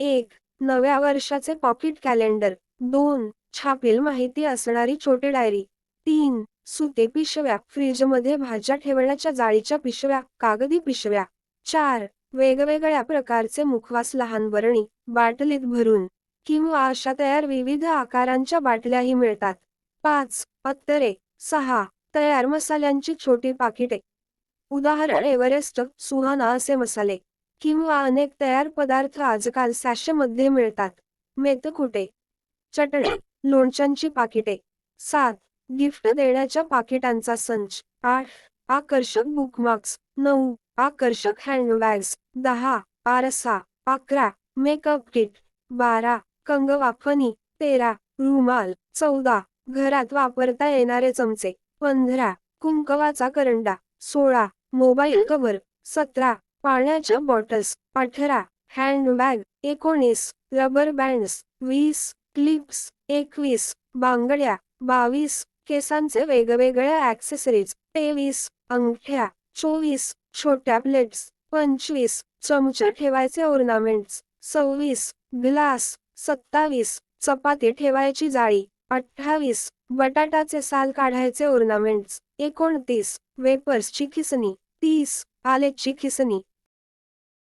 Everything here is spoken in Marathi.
एक नव्या वर्षाचे पॉकेट कॅलेंडर. दोन छापील माहिती असणारी छोटी डायरी. तीन सुते पिशव्या. फ्रीजमध्ये भाज्या ठेवण्याच्या जाळीच्या पिशव्या कागदी पिशव्या. चार वेगवेगळ्या प्रकारचे मुखवास लहान बरणी बाटलीत भरून किंवा अशा तयार विविध आकारांच्या बाटल्याही मिळतात. पाच पत्तरे. सहा तयार मसाल्यांची छोटी पाकिटे. उदाहरण एव्हरेस्ट सुहाना असे मसाले. किंवा अनेक तयार पदार्थ आजकाल सॅशेमध्ये मिळतात. मेथकुटे चटणी लोणच्यांची पाकिटे सात गिफ्ट देण्याच्या पाकिटांचा संच आठ आकर्षक बुकमार्क्स नऊ आकर्षक हँडबॅग्स दहा आरसा अकरा मेकअप किट बारा कंगवाफनी तेरा रुमाल चौदा घरात वापरता येणारे चमचे पंधरा कुंकवाचा करंडा सोळा मोबाईल कव्हर सतरा पाण्याच्या बॉटल्स अठरा हँडबॅग एकोणीस रबर बँड्स वीस क्लिप्स एकवीस बांगड्या बावीस केसांचे वेगवेगळ्या ॲक्सेसरीज तेवीस अंगठ्या चोवीस छोट्या प्लेट्स पंचवीस चमचे ठेवायचे ओर्नामेंट्स सव्वीस ग्लास सत्तावीस चपाती ठेवायची जाळी अठ्ठावीस बटाटाचे साल काढायचे ओर्नामेंट्स एकोणतीस वेपर्सची खिसणी तीस आलेची खिसणी